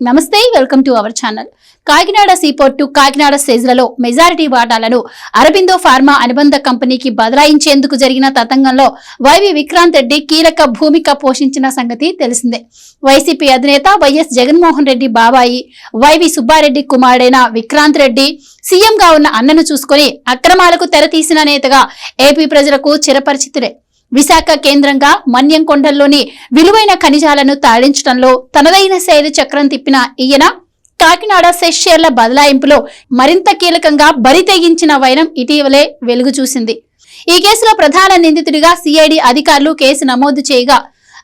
నమస్తే welcome to our channel. Kakinada seaport Kakinada సెజ్లలో majority వాటాలను Aurobindo pharma అనుబంధ కంపెనీకి బదలాయించేందుకు జరిగిన తతంగంలో వైవి విక్రాంత్ రెడ్డి కీలక భూమిక పోషించిన సంగతి తెలిసిందే. వైసీపీ అధినేత వైఎస్ జగన్మోహన్ రెడ్డి బాబాయి వైవి సుబ్బారెడ్డి కుమారుడైన విక్రాంత్ రెడ్డి సీఎంగా ఉన్న అన్నను చూసుకొని అక్రమాలకు తెరతీసిన నేతగా ఏపీ ప్రజలకు చిరపరిచితుడే. విశాఖ కేంద్రంగా మన్యం కొండల్లోని విలువైన ఖనిజాలను తాళించడంలో తనదైన శైలి చక్రం తిప్పిన ఈయన కాకినాడ సెషేర్ల బదలాయింపులో మరింత కీలకంగా బరి తెగించిన వైనం ఇటీవలే వెలుగు చూసింది ఈ కేసులో ప్రధాన నిందితుడిగా సిఐడి అధికారులు కేసు నమోదు చేయగా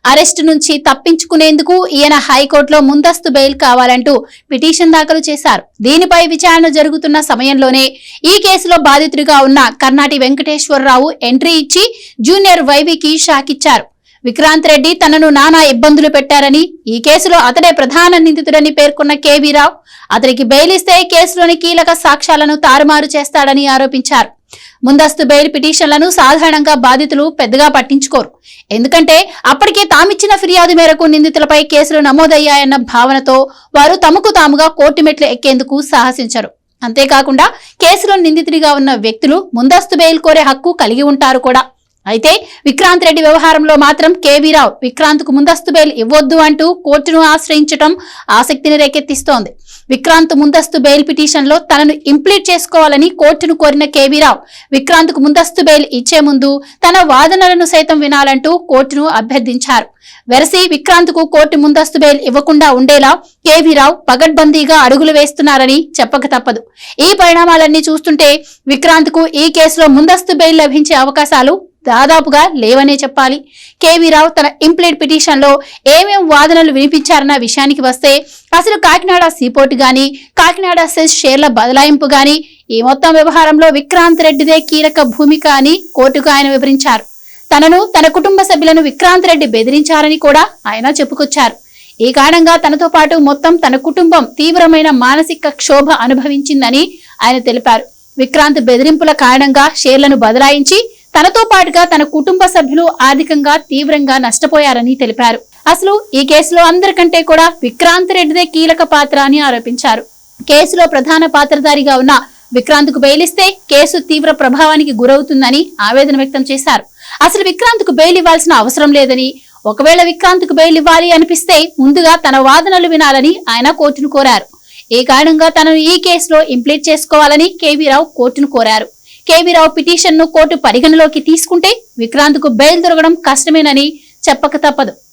అరెస్టు నుంచి తప్పించుకునేందుకు ఈయన హైకోర్టులో ముందస్తు బెయిల్ కావాలంటూ పిటిషన్ దాఖలు చేశారు. దీనిపై విచారణ జరుగుతున్న సమయంలోనే ఈ కేసులో బాధితుడిగా ఉన్న కర్ణాటి వెంకటేశ్వరరావు ఎంట్రీ ఇచ్చి జూనియర్ వైవికి షాక్ ఇచ్చారు. విక్రాంత్ రెడ్డి తనను నానా ఇబ్బందులు పెట్టారని ఈ కేసులో అతడే ప్రధాన నిందితుడని పేర్కొన్న కేవీరావు అతనికి బెయిలిస్తే కేసులోని కీలక సాక్ష్యాలను తారుమారు చేస్తాడని ఆరోపించారు. ముందస్తు బెయిల్ పిటిషన్లను సాధారణంగా బాధితులు పెద్దగా పట్టించుకోరు. ఎందుకంటే అప్పటికే తామిచ్చిన ఫిర్యాదు మేరకు నిందితులపై కేసులు నమోదయ్యాయన్న భావనతో వారు తమకు తాముగా కోర్టు మెట్లు ఎక్కేందుకు సాహసించరు. అంతేకాకుండా కేసులో నిందితుడిగా ఉన్న వ్యక్తులు ముందస్తు బెయిల్ కోరే హక్కు కలిగి ఉంటారు కూడా. అయితే విక్రాంత్ రెడ్డి వ్యవహారంలో మాత్రం కేవీరావు విక్రాంత్కు ముందస్తు బెయిల్ ఇవ్వొద్దు అంటూ కోర్టును ఆశ్రయించడం ఆసక్తిని రేకెత్తిస్తోంది. విక్రాంత్ ముందస్తు బెయిల్ పిటిషన్లో తనను ఇంప్లీట్ చేసుకోవాలని కోర్టును కోరిన కేవీరావు విక్రాంత్కు ముందస్తు బెయిల్ ఇచ్చే ముందు తన వాదనలను సైతం వినాలంటూ కోర్టును అభ్యర్థించారు. వెరసి విక్రాంత్కు కోర్టు ముందస్తు బెయిల్ ఇవ్వకుండా ఉండేలా కేవీరావు పగడ్బందీగా అడుగులు వేస్తున్నారని చెప్పక తప్పదు. ఈ పరిణామాలన్నీ చూస్తుంటే విక్రాంత్కు ఈ కేసులో ముందస్తు బెయిల్ లభించే అవకాశాలు దాదాపుగా లేవనే చెప్పాలి. కేవీ రావు తన ఇంప్లీడ్ పిటిషన్లో ఏమేం వాదనలు వినిపించారన్న విషయానికి వస్తే అసలు కాకినాడ సీపోర్టు గాని కాకినాడ సెస్ షేర్ల బదలాయింపు గాని ఈ మొత్తం వ్యవహారంలో విక్రాంత్ రెడ్డిదే కీలక భూమిక అని కోర్టుకు ఆయన వివరించారు. తనను తన కుటుంబ సభ్యులను విక్రాంత్ రెడ్డి బెదిరించారని కూడా ఆయన చెప్పుకొచ్చారు. ఈ కారణంగా తనతో పాటు మొత్తం తన కుటుంబం తీవ్రమైన మానసిక క్షోభ అనుభవించిందని ఆయన తెలిపారు. విక్రాంత్ బెదిరింపుల కారణంగా షేర్లను బదలాయించి తనతో పాటుగా తన కుటుంబ సభ్యులు ఆర్థికంగా తీవ్రంగా నష్టపోయారని తెలిపారు. అసలు ఈ కేసులో అందరికంటే కూడా విక్రాంత్ రెడ్డిదే కీలక పాత్ర అని ఆరోపించారు. కేసులో ప్రధాన పాత్రధారిగా ఉన్న విక్రాంత్కు బెయిలిస్తే కేసు తీవ్ర ప్రభావానికి గురవుతుందని ఆవేదన వ్యక్తం చేశారు. అసలు విక్రాంత్కు బెయిల్ ఇవ్వాల్సిన అవసరం లేదని ఒకవేళ విక్రాంత్కు బెయిల్ ఇవ్వాలి అనిపిస్తే ముందుగా తన వాదనలు వినాలని ఆయన కోర్టును కోరారు. ఈ కారణంగా తనను ఈ కేసులో ఇంప్లీట్ చేసుకోవాలని కేవీరావు కోర్టును కోరారు. కేవీరావు పిటిషన్ను కోర్టు పరిగణలోకి తీసుకుంటే విక్రాంత్కు బెయిల్ దొరకడం కష్టమేనని చెప్పక తప్పదు.